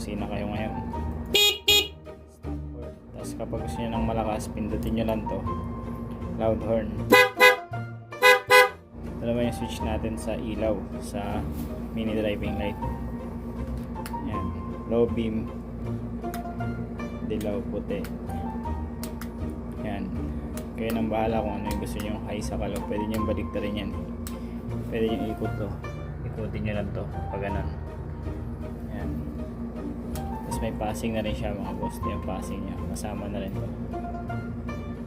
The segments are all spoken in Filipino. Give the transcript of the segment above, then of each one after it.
kusina kayo ngayon. Tapos kapag gusto nyo ng malakas, pindutin nyo lang to. Loud horn. Ito naman yung switch natin sa ilaw, sa mini driving light. Yan. Low beam. Dilaw puti. Yan. Kayo nang bahala kung ano yung gusto nyo high sa kalaw. Pwede nyo baliktarin yan. Pwede nyo ikot to. Ikutin nyo lang to. Pag ganun. May passing na rin siya mga boss. Ito yung passing niya. Kasama na rin to.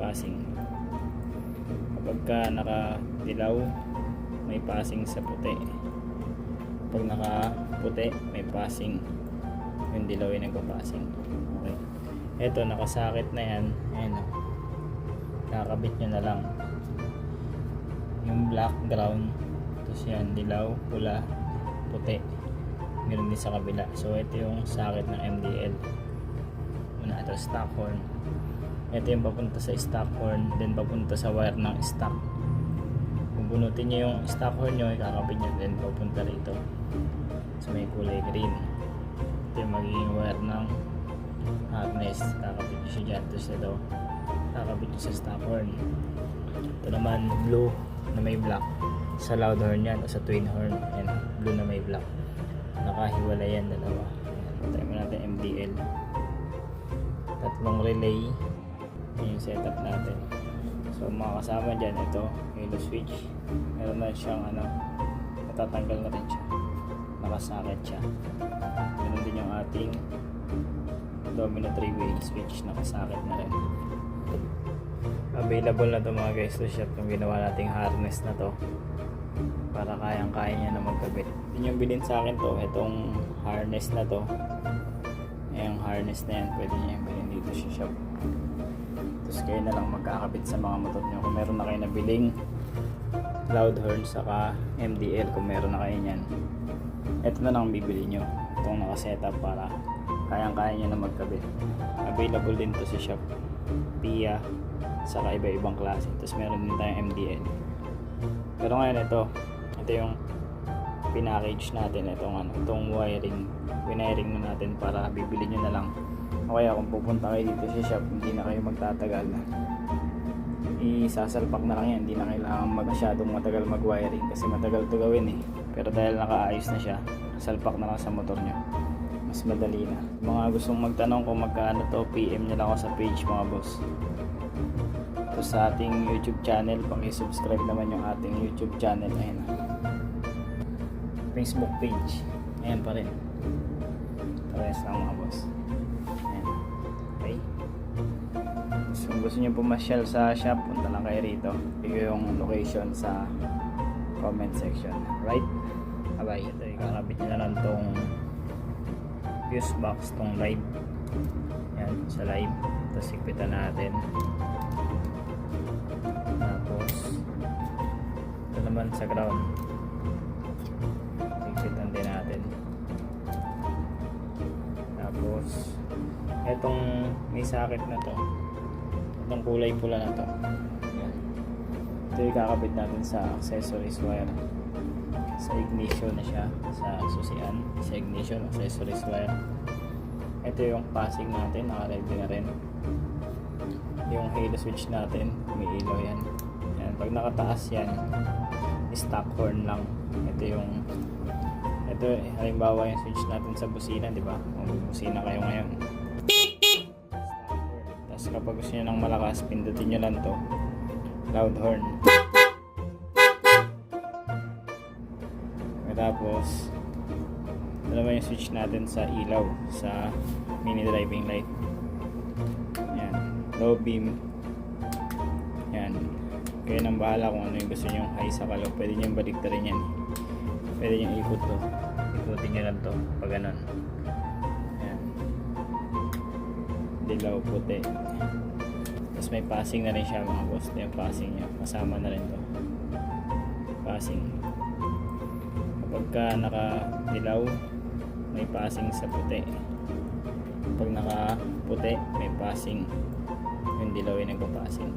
Passing. Kapag ka nakadilaw, may passing sa puti. Pag nakaputi, may passing. Yung dilaw yung nagpa-passing. Okay. Ito, nakasakit na yan. Ayan o. Kakabit nyo na lang. Yung black ground. Tapos yan, dilaw, pula, puti. Meron din sa kabila. So, ito yung sakit ng MDL. Una, ito stock horn. Ito yung papunta sa stock horn. Then, papunta sa wire ng stock. Kung bunutin nyo yung stock horn nyo, ikakabit nyo. Then, papunta rito. So, may kulay green. Ito yung magiging wire ng harness. Kakabit nyo siya dyan. Tapos ito, kakabit nyo sa stock horn. Ito naman, blue na may black. Sa loud horn yan o sa twin horn. Ayan, blue na may black. Nakahiwalay yan dalawa. Mo natin MDL. Tatlong relay. Yung setup natin. So mga kasama dyan, ito, halo switch. Meron na siyang ano, natatanggal na rin siya. Nakasakit siya. Meron din yung ating domino 3-way switch nakasakit na rin. Available na to mga guys to shop yung ginawa nating harness na to para kayang-kaya niya na magkabit. Yun yung bilhin sa akin to, itong harness na to. Yung harness na yan, pwede niya bilhin dito sa shop. Tapos kayo na lang magkakabit sa mga motor nyo. Kung meron na kayo nabiling loud horn saka MDL kung meron na kayo niyan. Ito na lang ang bibili nyo. Itong nakasetup para kayang-kaya nyo na magkabit. Available din to sa shop. Pia, saka iba-ibang klase. Tapos meron din tayong MDL. Pero ngayon ito, ito yung pinackage natin itong ano, itong wiring. Wiring na natin para bibili nyo na lang. O kaya kung pupunta kayo dito sa shop, hindi na kayo magtatagal. Isasalpak na lang yan, hindi na kailangan masyadong matagal mag-wiring kasi matagal to gawin eh. Pero dahil nakaayos na siya, salpak na lang sa motor nyo. Mas madali na. Mga gustong magtanong kung magkano to, PM nyo lang ako sa page mga boss. Sa ating YouTube channel, paki-subscribe naman yung ating YouTube channel. Ayan. Facebook page. Ayan pa rin. Parehas lang mga boss. Ayan. Okay. So, gusto nyo pumasyal sa shop, punta lang kayo rito. Bigay yung location sa comment section. Right? Bye-bye. Ito, ikakabit nyo na lang tong fuse box, tong live. Yan, sa live. Tapos ikpitan natin. Tapos, ito naman sa ground. Etong may sakit na to. Itong kulay pula na to. Yan. Ito yung kakabit natin sa accessories wire. Sa ignition na siya. Sa susian. Sa ignition, accessories wire. Ito yung passing natin. Naka-ready na rin. Yung halo switch natin. May ilaw yan. yan. Pag nakataas yan, stock horn lang. Ito yung ito, halimbawa yung switch natin sa busina, di ba? Kung busina kayo ngayon. Tapos kapag gusto nyo ng malakas, pindutin nyo lang to. Loud horn. Tapos, ito naman yung switch natin sa ilaw, sa mini driving light. Yan. Low beam. Yan. Kayo nang bahala kung ano yung gusto nyo high sa kalaw. Pwede nyo baliktarin yan. Pwede nyo ikot to. Ikutin nyo lang to. Pag ganun. Dilaw puti. Tapos may passing na rin siya mga boss. Ito yung passing niya. Kasama na rin to. Passing. Kapag ka nakadilaw, may passing sa puti. Pag nakaputi, may passing. Yung dilaw yung nagpa-passing.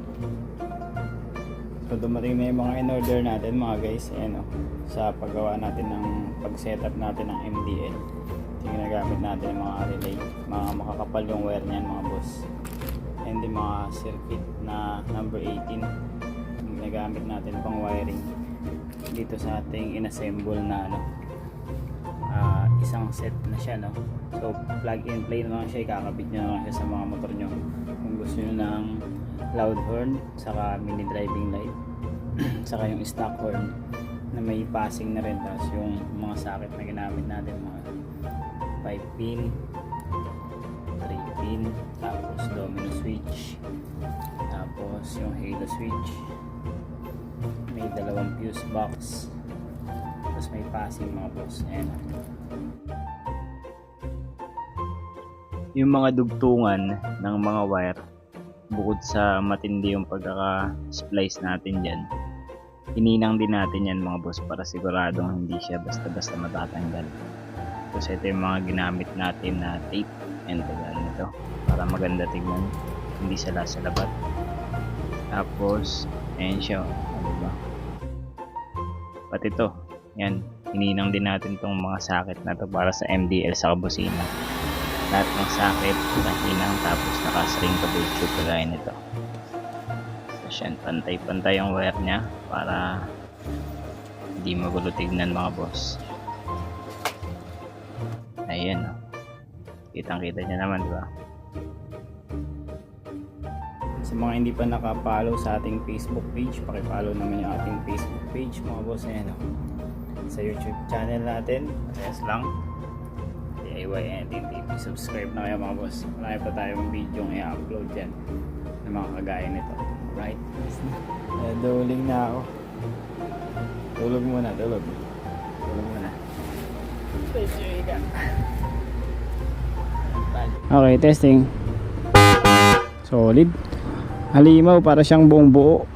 So dumating na yung mga in-order natin mga guys. Ayan o. Sa paggawa natin ng pag-setup natin ng MDL. Ginagamit natin yung mga relay mga makakapal yung wire niyan mga boss. And yung mga circuit na number 18 yung ginagamit natin pang wiring dito sa ating inassemble na ano ah, isang set na siya no? So plug and play na lang siya ikakabit nyo na lang siya sa mga motor nyo kung gusto nyo ng loud horn saka mini driving light saka yung stock horn na may passing na rin tapos yung mga socket na ginamit natin mga 5 pin 3 pin tapos domino switch tapos yung halo switch. May dalawang fuse box tapos may passing mga boss ayan. Yung mga dugtungan ng mga wire bukod sa matindi yung pagkaka-splice natin dyan hininang din natin yan mga boss para siguradong hindi siya basta-basta matatanggal tapos ito yung mga ginamit natin na tape. And tagal nito para maganda tignan. Hindi sila sa labat tapos ayan siya oh, diba? pati ito yan hininang din natin tong mga socket na to para sa MDL sa kabusina. Lahat ng socket nahinang tapos nakasring troubleshoot kagaya nito tapos yan pantay-pantay ang wire nya para hindi magulo tignan mga boss ayan oh. kitang kita nyo naman di ba sa mga hindi pa nakapollow sa ating Facebook page, pakipollow naman yung ating Facebook page mga boss. Ayan, oh. Sa YouTube channel natin, parehas lang. DIY Editing TV. Subscribe na kayo mga boss. Marami pa tayong video yung i-upload dyan ng mga kagaya nito. Right? Uh, duling na ako. Tulog muna, tulog. Tulog muna. Okay, testing. Solid. Halimaw para siyang buong buo.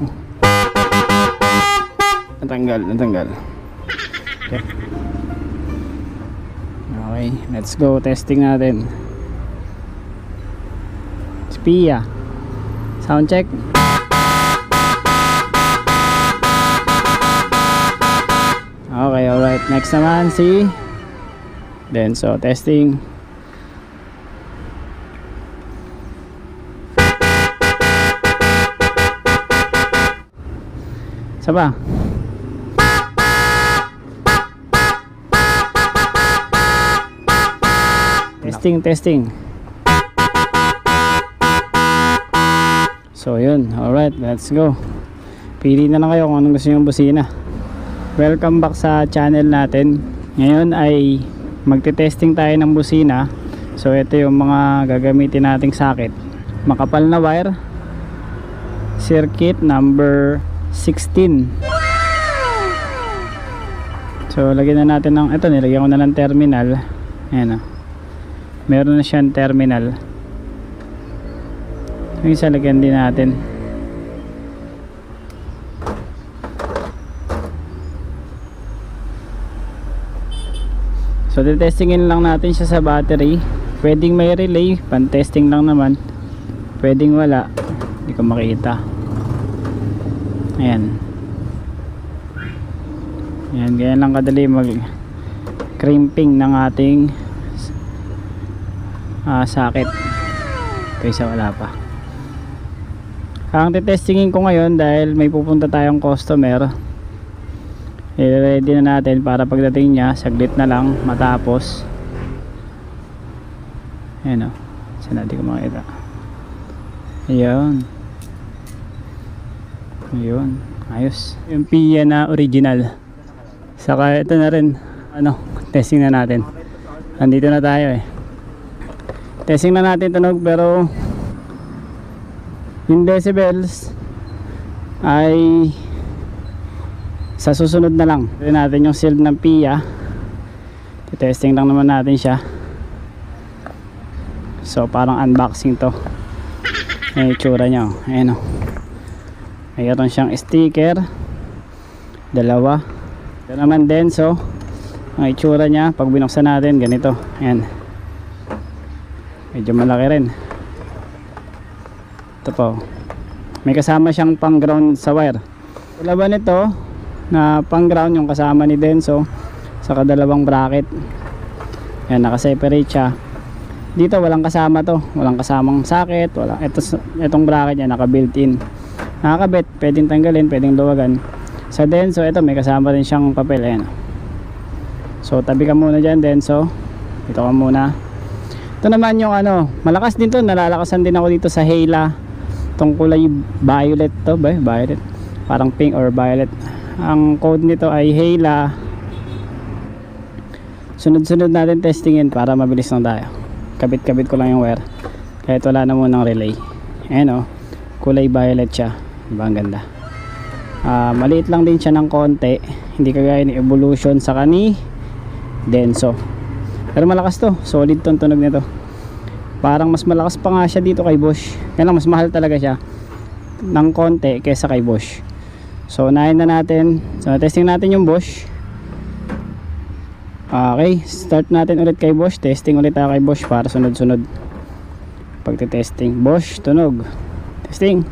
Natanggal, natanggal. Okay. Okay, let's go. Testing natin. Spia. Sound check. Okay, alright. Next naman si Denso. Testing. Isa. Testing, testing. So yun, alright, let's go. Pili na lang kayo kung anong gusto nyo busina. Welcome back sa channel natin. Ngayon ay magte-testing tayo ng busina. So ito yung mga gagamitin nating socket. Makapal na wire. Circuit number 16 so lagyan na natin ng ito nilagyan ko na ng terminal ayan o meron na siyang terminal yung isa lagyan din natin so testingin lang natin siya sa battery. Pwedeng may relay pan testing lang naman. Pwedeng wala. Hindi ko makita. Ayan. Ayan ganyan lang kadali mag crimping ng ating uh, socket. Kaysa wala pa. Ang titestingin ko ngayon dahil may pupunta tayong customer i-ready na natin para pagdating niya saglit na lang matapos ayan o saan natin ko makita ayan Ayun, ayos. Yung piya na original. Saka ito na rin, ano, testing na natin. Andito na tayo eh. Testing na natin tunog pero yung decibels ay sa susunod na lang. Ito natin yung shield ng piya. Testing lang naman natin siya. So parang unboxing to. Ay, itsura niya. oh. Ayan o. Oh mayroon siyang sticker dalawa ito naman din so ang itsura niya pag binuksan natin ganito ayan medyo malaki rin ito po may kasama siyang pang ground sa wire laban nito na pang ground yung kasama ni Denso sa kadalawang bracket Yan, nakaseparate siya. Dito walang kasama to. Walang kasamang socket. Wala. Ito, itong bracket niya naka built in. Nakakabit. Pwedeng tanggalin. Pwedeng luwagan. Sa Denso, ito may kasama rin siyang papel. Ayan. So tabi ka muna dyan Denso. Dito ka muna. Ito naman yung ano. Malakas din to. Nalalakasan din ako dito sa Hela. Itong kulay violet to ba? Violet. Parang pink or violet. Ang code nito ay Hela. Sunod-sunod natin testingin para mabilis lang tayo. Kabit-kabit ko lang yung wire. Kahit wala na munang relay. Ayan o kulay violet siya. Diba? Ang ganda. Ah, maliit lang din siya ng konti. Hindi kagaya ni evolution sa kani denso. Pero malakas to. Solid tong tunog nito. Parang mas malakas pa nga siya dito kay Bosch. Kaya lang mas mahal talaga siya ng konti kesa kay Bosch so unahin na natin so testing natin yung Bosch Okay, start natin ulit kay Bosch. Testing ulit tayo kay Bosch para sunod-sunod. Pagte-testing. Bosch, tunog. Testing.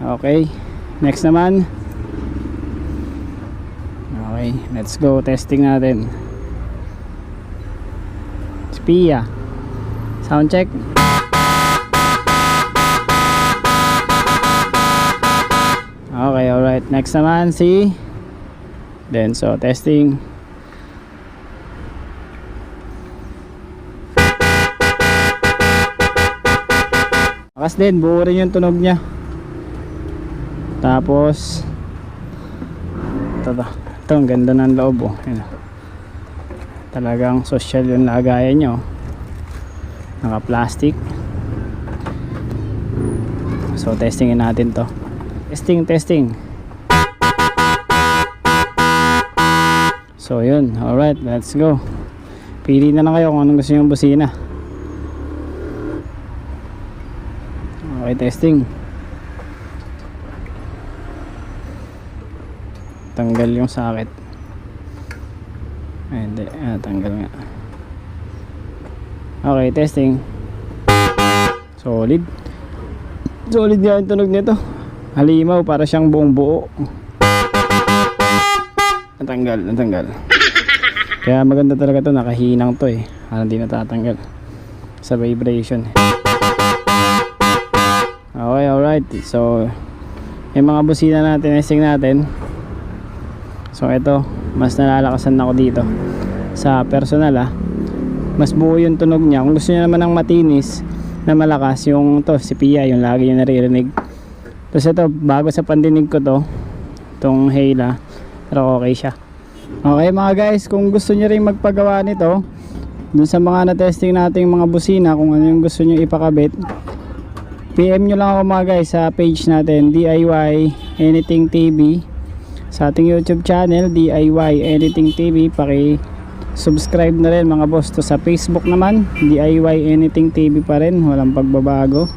Okay. Next naman. Okay, let's go. Testing natin. Spia. Sound check. Okay, alright. Next naman si Then so testing. Lakas din, buo rin yung tunog niya. Tapos ito, ito, ang ganda ng loob oh. Talagang social yung lagayan nyo. Naka plastic. So testingin natin to. Testing, testing. So yun, alright, let's go. Pili na lang kayo kung anong gusto nyo busina. Okay, testing. Tanggal yung sakit. Ay, hindi. Ah, tanggal nga. Okay, testing. Solid. Solid nga yung tunog nito. Halimaw para siyang buong buo. Natanggal, natanggal. Kaya maganda talaga to, nakahinang to eh. Parang hindi natatanggal. Sa vibration. Okay, alright. So, yung mga busina natin, testing natin. So, ito, mas nalalakasan ako dito. Sa personal ah. Mas buo yung tunog niya. Kung gusto niya naman ng matinis, na malakas, yung to, si Pia, yung lagi yung naririnig. Tapos ito, bago sa pandinig ko to, itong Hela, pero okay siya. Okay mga guys, kung gusto niyo rin magpagawa nito, dun sa mga na-testing nating mga busina, kung ano yung gusto niyo ipakabit, PM nyo lang ako mga guys sa page natin, DIY Anything TV. Sa ating YouTube channel, DIY Anything TV, paki subscribe na rin mga boss. To sa Facebook naman, DIY Anything TV pa rin, walang pagbabago.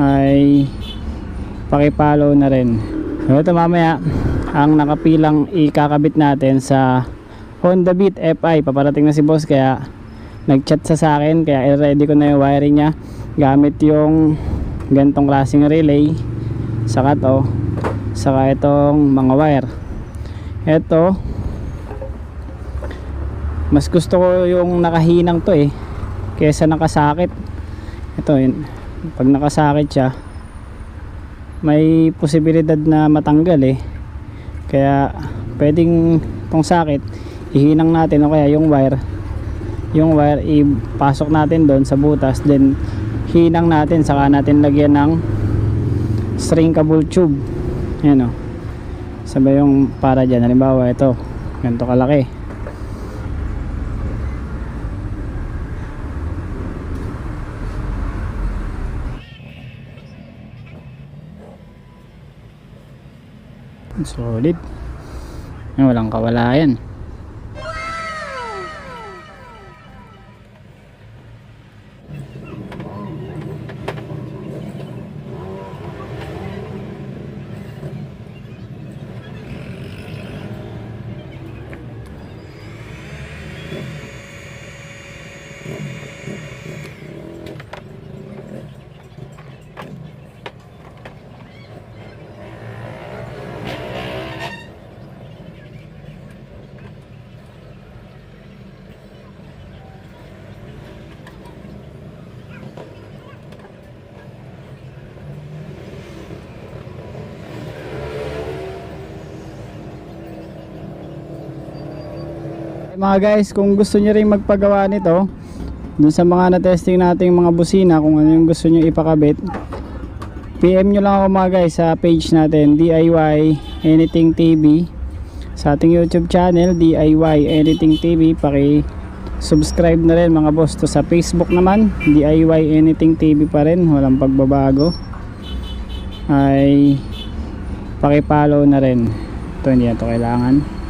Ay paki-follow na rin. So ito mamaya, ang nakapilang ikakabit natin sa Honda Beat FI paparating na si boss kaya nagchat sa sa akin kaya i-ready ko na yung wiring niya. Gamit yung gantong klaseng relay saka to saka itong mga wire. Eto mas gusto ko yung nakahinang to eh kesa nakasakit. Ito yun. Pag nakasakit siya may posibilidad na matanggal eh kaya pwedeng tong sakit ihinang natin o kaya yung wire yung wire ipasok natin doon sa butas then hinang natin saka natin lagyan ng shrinkable tube. Yan o sabay yung para dyan. Halimbawa ito ganito kalaki solid. Yan, walang kawalayan mga guys, kung gusto nyo rin magpagawa nito, dun sa mga na-testing nating mga busina, kung ano yung gusto nyo ipakabit, PM nyo lang ako mga guys sa page natin, DIY Anything TV. Sa ating YouTube channel, DIY Anything TV, paki subscribe na rin mga boss. To sa Facebook naman, DIY Anything TV pa rin, walang pagbabago. Ay paki-follow na rin. Ito hindi na to kailangan.